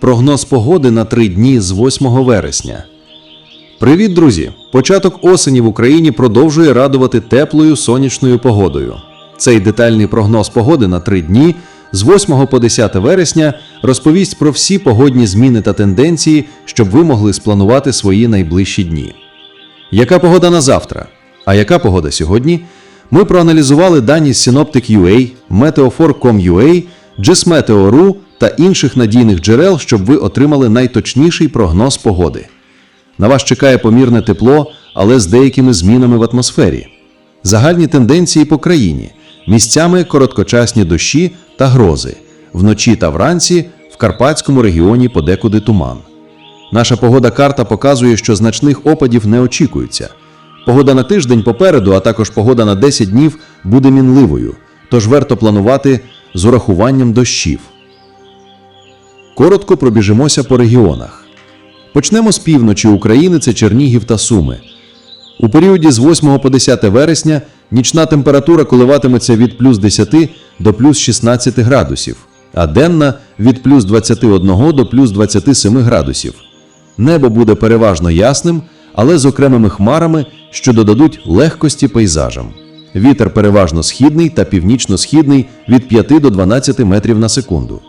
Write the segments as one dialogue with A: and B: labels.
A: Прогноз погоди на три дні з 8 вересня. Привіт, друзі! Початок осені в Україні продовжує радувати теплою сонячною погодою. Цей детальний прогноз погоди на три дні з 8 по 10 вересня розповість про всі погодні зміни та тенденції, щоб ви могли спланувати свої найближчі дні. Яка погода на завтра? А яка погода сьогодні? Ми проаналізували дані з Synoptic.ua, Meteofor.com.ua, GISMeteo.ru та інших надійних джерел, щоб ви отримали найточніший прогноз погоди. На вас чекає помірне тепло, але з деякими змінами в атмосфері. Загальні тенденції по країні, місцями короткочасні дощі та грози, вночі та вранці в Карпатському регіоні подекуди туман. Наша погода карта показує, що значних опадів не очікується. Погода на тиждень попереду, а також погода на 10 днів буде мінливою, тож варто планувати з урахуванням дощів. Коротко пробіжимося по регіонах. Почнемо з півночі України це Чернігів та Суми. У періоді з 8 по 10 вересня нічна температура коливатиметься від плюс 10 до плюс 16 градусів, а денна від плюс 21 до плюс 27 градусів. Небо буде переважно ясним, але з окремими хмарами, що додадуть легкості пейзажам. Вітер переважно східний та північно-східний від 5 до 12 метрів на секунду.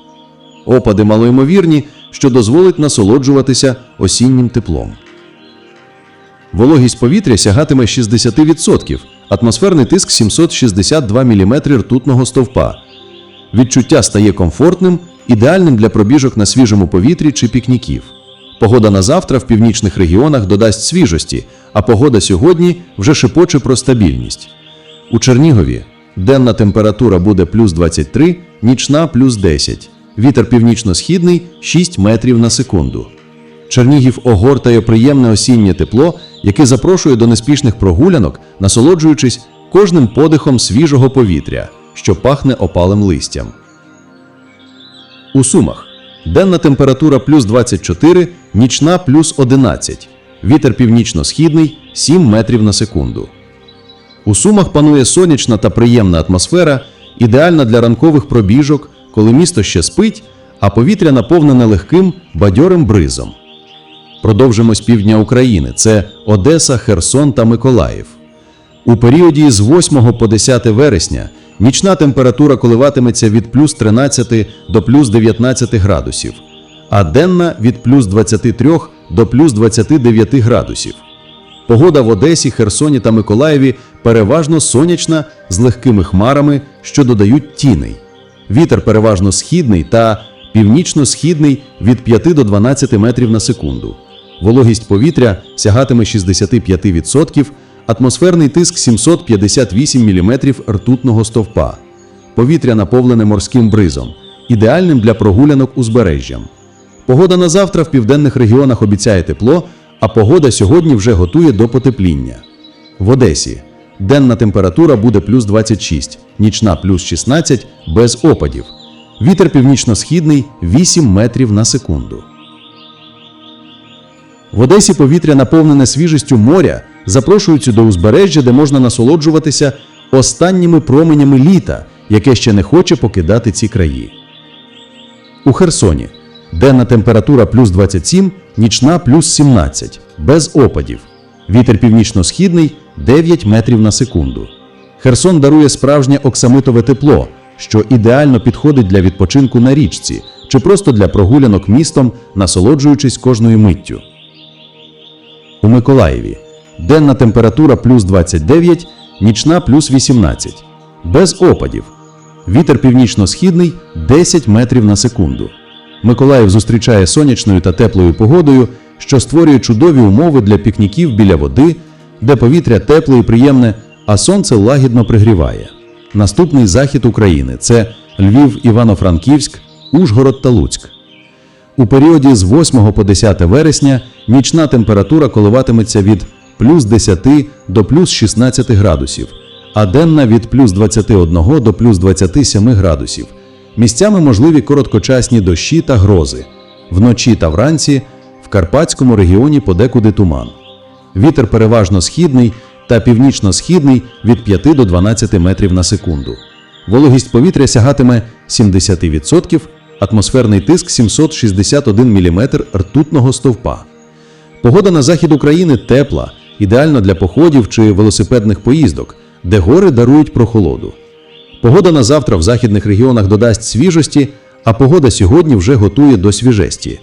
A: Опади малоймовірні, що дозволить насолоджуватися осіннім теплом. Вологість повітря сягатиме 60%, атмосферний тиск 762 мм ртутного стовпа. Відчуття стає комфортним, ідеальним для пробіжок на свіжому повітрі чи пікніків. Погода на завтра в північних регіонах додасть свіжості, а погода сьогодні вже шепоче про стабільність. У Чернігові денна температура буде плюс 23, нічна плюс 10. Вітер північно-східний 6 метрів на секунду. Чернігів огортає приємне осіннє тепло, яке запрошує до неспішних прогулянок, насолоджуючись кожним подихом свіжого повітря, що пахне опалим листям. У Сумах денна температура плюс 24, нічна плюс 11. Вітер північно-східний 7 метрів на секунду. У Сумах панує сонячна та приємна атмосфера, ідеальна для ранкових пробіжок, коли місто ще спить, а повітря наповнене легким бадьорим бризом. Продовжимо з півдня України це Одеса, Херсон та Миколаїв. У періоді з 8 по 10 вересня нічна температура коливатиметься від плюс 13 до плюс 19 градусів, а денна від плюс 23 до плюс 29 градусів. Погода в Одесі, Херсоні та Миколаєві переважно сонячна з легкими хмарами, що додають тіней. Вітер переважно східний та північно-східний від 5 до 12 метрів на секунду. Вологість повітря сягатиме 65%, атмосферний тиск 758 мм ртутного стовпа. Повітря наповнене морським бризом, ідеальним для прогулянок узбережжям. Погода на завтра в південних регіонах обіцяє тепло, а погода сьогодні вже готує до потепління. В Одесі денна температура буде плюс 26, нічна плюс 16 без опадів. Вітер північно-східний 8 метрів на секунду. В Одесі повітря наповнене свіжістю моря, запрошуються до узбережжя, де можна насолоджуватися останніми променями літа, яке ще не хоче покидати ці краї. У Херсоні денна температура плюс 27, нічна плюс 17, без опадів. Вітер північно-східний 9 метрів на секунду. Херсон дарує справжнє оксамитове тепло, що ідеально підходить для відпочинку на річці чи просто для прогулянок містом, насолоджуючись кожною миттю. У Миколаєві денна температура плюс 29, нічна плюс 18. Без опадів. Вітер північно-східний 10 метрів на секунду. Миколаїв зустрічає сонячною та теплою погодою, що створює чудові умови для пікніків біля води, де повітря тепле і приємне, а сонце лагідно пригріває. Наступний захід України це Львів, Івано-Франківськ, Ужгород та Луцьк. У періоді з 8 по 10 вересня нічна температура коливатиметься від плюс 10 до плюс 16 градусів, а денна від плюс 21 до плюс 27 градусів. Місцями можливі короткочасні дощі та грози. Вночі та вранці в Карпатському регіоні подекуди туман. Вітер переважно східний та північно-східний від 5 до 12 метрів на секунду. Вологість повітря сягатиме 70%, атмосферний тиск 761 мм ртутного стовпа. Погода на захід України тепла, ідеально для походів чи велосипедних поїздок, де гори дарують прохолоду. Погода на завтра в західних регіонах додасть свіжості, а погода сьогодні вже готує до свіжесті.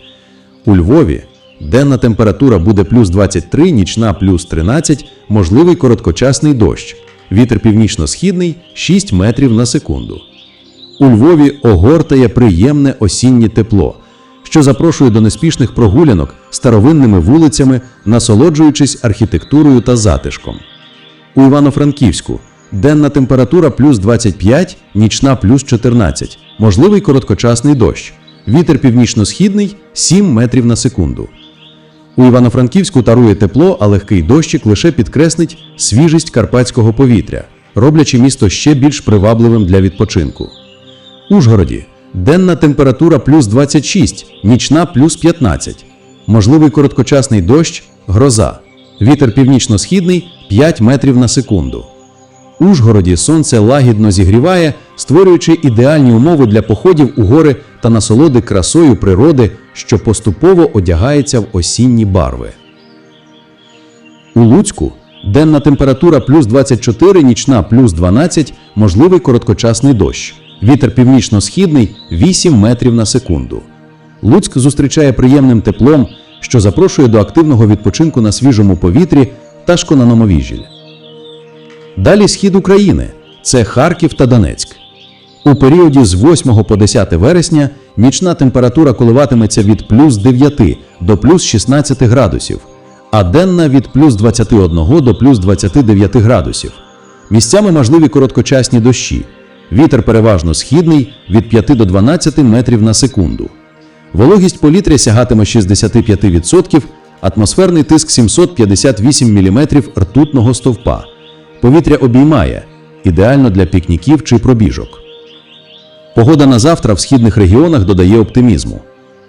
A: У Львові денна температура буде плюс 23, нічна плюс 13, можливий короткочасний дощ. Вітер північно-східний 6 метрів на секунду. У Львові огортає приємне осіннє тепло, що запрошує до неспішних прогулянок старовинними вулицями, насолоджуючись архітектурою та затишком. У Івано-Франківську денна температура плюс 25, нічна плюс 14, можливий короткочасний дощ. Вітер північно-східний 7 метрів на секунду. У Івано-Франківську тарує тепло, а легкий дощик лише підкреслить свіжість карпатського повітря, роблячи місто ще більш привабливим для відпочинку. Ужгороді денна температура плюс 26, нічна плюс 15. Можливий короткочасний дощ, гроза. Вітер північно-східний 5 метрів на секунду. Ужгороді сонце лагідно зігріває, створюючи ідеальні умови для походів у гори та насолоди красою природи, що поступово одягається в осінні барви. У Луцьку денна температура плюс 24, нічна плюс 12, можливий короткочасний дощ. Вітер північно-східний 8 метрів на секунду. Луцьк зустрічає приємним теплом, що запрошує до активного відпочинку на свіжому повітрі та на Нововіжіль. Далі схід України це Харків та Донецьк. У періоді з 8 по 10 вересня нічна температура коливатиметься від плюс 9 до плюс 16 градусів, а денна від плюс 21 до плюс 29 градусів. Місцями можливі короткочасні дощі. Вітер переважно східний від 5 до 12 метрів на секунду. Вологість повітря сягатиме 65%, атмосферний тиск 758 мм ртутного стовпа. Повітря обіймає, ідеально для пікніків чи пробіжок. Погода на завтра в східних регіонах додає оптимізму.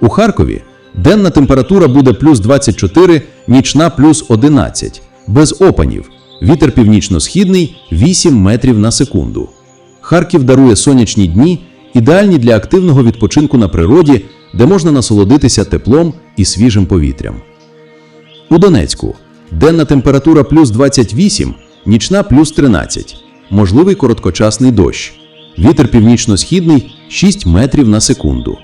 A: У Харкові денна температура буде плюс 24, нічна плюс 11, без опанів. Вітер північно-східний 8 метрів на секунду. Харків дарує сонячні дні, ідеальні для активного відпочинку на природі, де можна насолодитися теплом і свіжим повітрям. У Донецьку денна температура плюс 28, нічна плюс 13, можливий короткочасний дощ. Вітер північно-східний 6 метрів на секунду.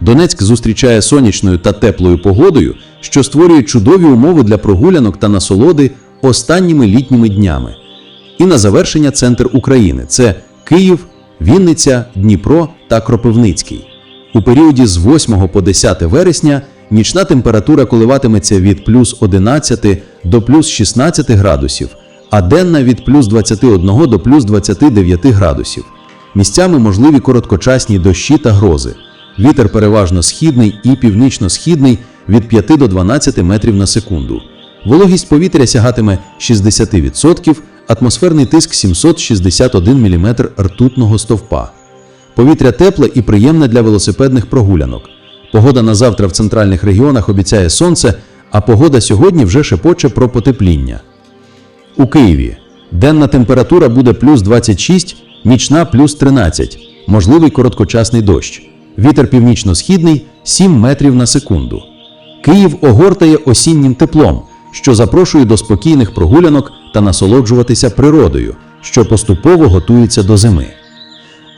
A: Донецьк зустрічає сонячною та теплою погодою, що створює чудові умови для прогулянок та насолоди останніми літніми днями. І на завершення центр України це Київ, Вінниця, Дніпро та Кропивницький. У періоді з 8 по 10 вересня нічна температура коливатиметься від плюс 11 до плюс 16 градусів, а денна від плюс 21 до плюс 29 градусів. Місцями можливі короткочасні дощі та грози. Вітер переважно східний і північно-східний від 5 до 12 метрів на секунду. Вологість повітря сягатиме 60%, атмосферний тиск 761 мм ртутного стовпа. Повітря тепле і приємне для велосипедних прогулянок. Погода на завтра в центральних регіонах обіцяє сонце, а погода сьогодні вже шепоче про потепління. У Києві денна температура буде плюс 26, нічна плюс 13, можливий короткочасний дощ. Вітер північно-східний 7 метрів на секунду. Київ огортає осіннім теплом, що запрошує до спокійних прогулянок та насолоджуватися природою, що поступово готується до зими.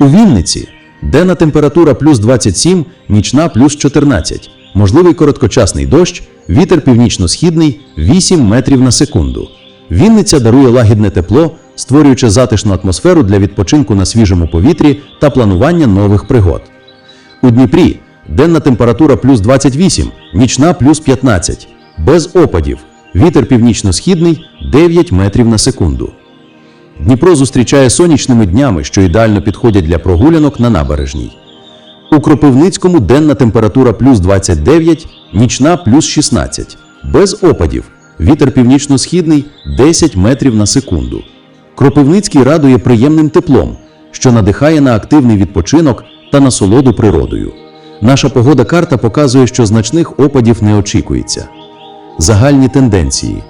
A: У Вінниці денна температура плюс 27, нічна плюс 14, можливий короткочасний дощ, вітер північно-східний 8 метрів на секунду. Вінниця дарує лагідне тепло, створюючи затишну атмосферу для відпочинку на свіжому повітрі та планування нових пригод. У Дніпрі денна температура плюс 28, нічна плюс 15, без опадів, вітер північно-східний 9 метрів на секунду. Дніпро зустрічає сонячними днями, що ідеально підходять для прогулянок на набережній. У Кропивницькому денна температура плюс 29, нічна плюс 16, без опадів, вітер північно-східний 10 метрів на секунду. Кропивницький радує приємним теплом, що надихає на активний відпочинок та насолоду природою. Наша погода карта показує, що значних опадів не очікується. Загальні тенденції.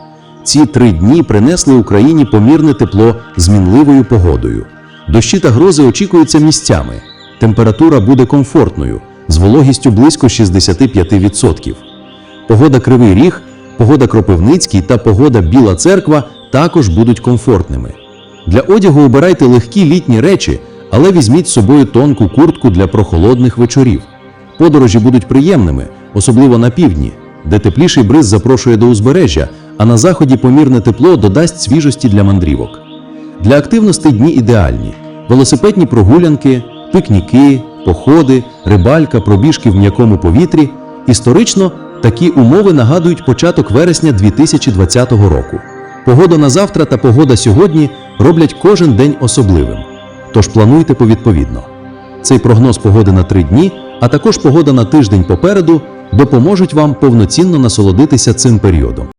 A: Ці три дні принесли Україні помірне тепло з мінливою погодою. Дощі та грози очікуються місцями. Температура буде комфортною з вологістю близько 65%. Погода Кривий Ріг, погода Кропивницький та погода Біла Церква також будуть комфортними. Для одягу обирайте легкі літні речі, але візьміть з собою тонку куртку для прохолодних вечорів. Подорожі будуть приємними, особливо на півдні, де тепліший бриз запрошує до узбережжя, а на заході помірне тепло додасть свіжості для мандрівок. Для активностей дні ідеальні: велосипедні прогулянки, пікніки, походи, рибалька, пробіжки в м'якому повітрі. Історично такі умови нагадують початок вересня 2020 року. Погода на завтра та погода сьогодні роблять кожен день особливим. Тож плануйте повідповідно. Цей прогноз погоди на три дні, а також погода на тиждень попереду допоможуть вам повноцінно насолодитися цим періодом.